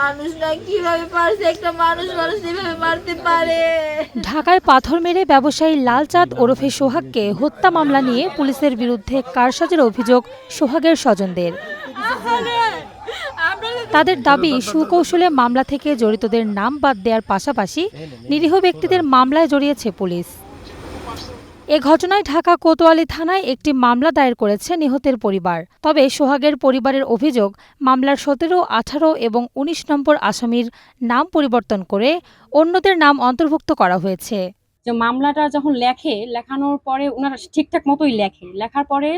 মানুষ না, কীভাবে পারছে? একটা মানুষ মানুষ মারতে পারে। ঢাকায় পাথর মেরে ব্যবসায়ী লালচাঁদ ওরফে সোহাগকে হত্যা মামলা নিয়ে পুলিশের বিরুদ্ধে কারসাজের অভিযোগ সোহাগের স্বজনদের। তাদের দাবি, সুকৌশলে মামলা থেকে জড়িতদের নাম বাদ দেওয়ার পাশাপাশি নিরীহ ব্যক্তিদের মামলায় জড়িয়েছে পুলিশ। এ ঘটনায় ঢাকা কোতোয়ালি থানায় একটি মামলা দায়ের করেছে নিহতের পরিবার। তবে সোহাগের পরিবারের অভিযোগ, মামলার সতেরো, আঠারো এবং ১৯ নম্বর আসামির নাম পরিবর্তন করে অন্যদের নাম অন্তর্ভুক্ত করা হয়েছে। যে মামলাটা যখন লেখে, লেখানোর পরে ওনারা ঠিকঠাক মতোই লেখে। লেখার পরে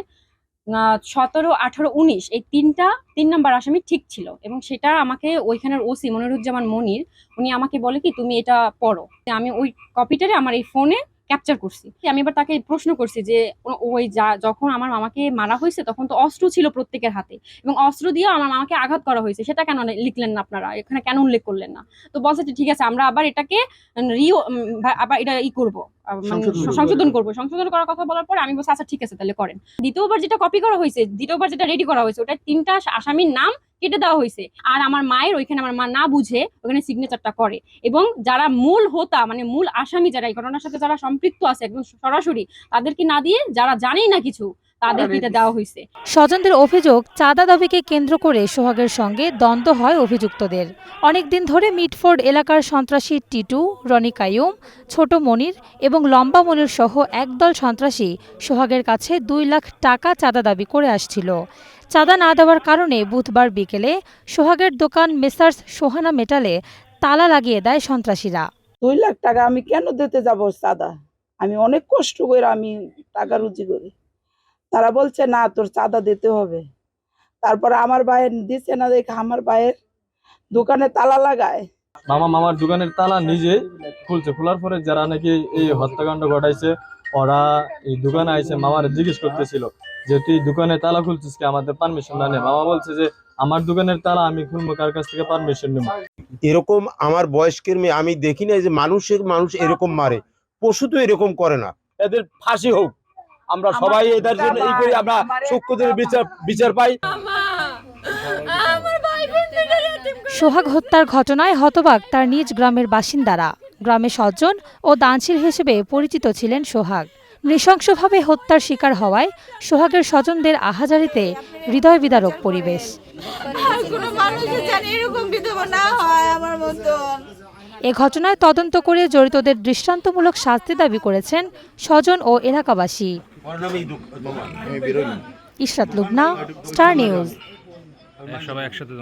সতেরো, আঠারো, উনিশ এই তিনটা, তিন নাম্বার আসামি ঠিক ছিল এবং সেটা আমাকে ওইখানের ওসি মনিরুজ্জামান মনির, উনি আমাকে বলে কি, তুমি এটা পড়ো। আমি ওই কপিটারে আমার এই ফোনে ক্যাপচার করছি। আমি এবার তাকে প্রশ্ন করছি যে ওই যা যখন আমার মামাকে মারা হয়েছে তখন তো অস্ত্র ছিল প্রত্যেকের হাতে এবং অস্ত্র দিয়ে আমার মামাকে আঘাত করা হয়েছে। সেটা কেন লিখলেন না আপনারা? এখানে কেন উল্লেখ করলেন না? তো বলছে যে ঠিক আছে আমরা আবার এটাকে রিও আবার এটা ই করব মানে সংশোধন করব। সংশোধন করব। সংশোধন করার কথা বলার পরে আমি বলছি আচ্ছা ঠিক আছে তাহলে করেন। দ্বিতীয়বার যেটা কপি করা হয়েছে দ্বিতীয়বার যেটা রেডি করা হয়েছে ওটা তিনটা আসামির নাম কেটে দেওয়া হয়েছে। আর আমার মায়ের ওইখানে আমার মা না বুঝে ওখানে সিগনেচারটা করে। এবং যারা মূল হোতা মানে মূল আসামি যারা এই ঘটনার সাথে যারা সম্পৃক্ত আছে একদম সরাসরি তাদেরকে না দিয়ে যারা জানেই না কিছু তাদেরকে এটা দেওয়া হয়েছে। স্বজনদের অভিযোগ চাঁদা দাবিকে কেন্দ্র করে সোহাগের সঙ্গে দ্বন্দ্ব হয় অভিযুক্তদের। অনেকদিন ধরে মিটফোর্ড এলাকার সন্ত্রাসী টিটু রনি কাইয়ুম ছোট মনির এবং লম্বা মনির সহ একদল সন্ত্রাসী সোহাগের কাছে দুই লাখ টাকা চাঁদা দাবি করে আসছিল। চাঁদা না দেওয়ার কারণে বুধবার বিকেলে সোহাগের দোকান মেসার্স সোহানা মেটালে তালা লাগিয়ে দেয় সন্ত্রাসীরা। দুই লাখ টাকা আমি কেন দিতে যাব চাঁদা? আমি অনেক কষ্ট করে আমি টাকা রুজি করি। তারা বলছে না তোর চাঁদা দিতে হবে। তারপরে আমার ভাইয়ের দিচ্ছে না দেখে আমার ভাইয়ের দোকানে তালা লাগায়। মামা মামার দোকানের তালা নিজে খুলছে। খোলার পরে যারা নাকি এই হত্যাকাণ্ড ঘটাইছে ওরা এই দোকানে আইসে মামার জিজ্ঞেস করতেছিল। যে তুই দোকানে তালা খুলছিস কি? আমাদের পারমিশন না নেই মামা বলছে যে আমার দোকানের তালা আমি খুলবো কার কাছ থেকে পারমিশন নেব? এরকম আমার বয়স্কের মেয়ে আমি দেখি না যে মানুষের মানুষ এরকম মারে। পশু তো এরকম করে না। এদের ফাঁসি হোক। আমরা সবাই এদের জন্য এই করি আমরা সূক্ষ্মদের বিচার বিচার পাই। সোহাগ হত্যার ঘটনায় হতবাক তার নিজ গ্রামের বাসিন্দারা। গ্রামে সজ্জন ও দানশীল হিসেবে পরিচিত ছিলেন সোহাগ। নৃশংসভাবে হত্যার শিকার হওয়ায় সোহাগের স্বজনদের আহাজারিতে হৃদয় বিদারক পরিবেশ। আর কোনো মানুষের যেন এরকম বিধবা না হয় আমার মতন এ ঘটনায় তদন্ত করে জড়িতদের দৃষ্টান্তমূলক শাস্তি দাবি করেছেন স্বজন ও এলাকাবাসী। Ishrat Lubna Star News. সবাই একসাথে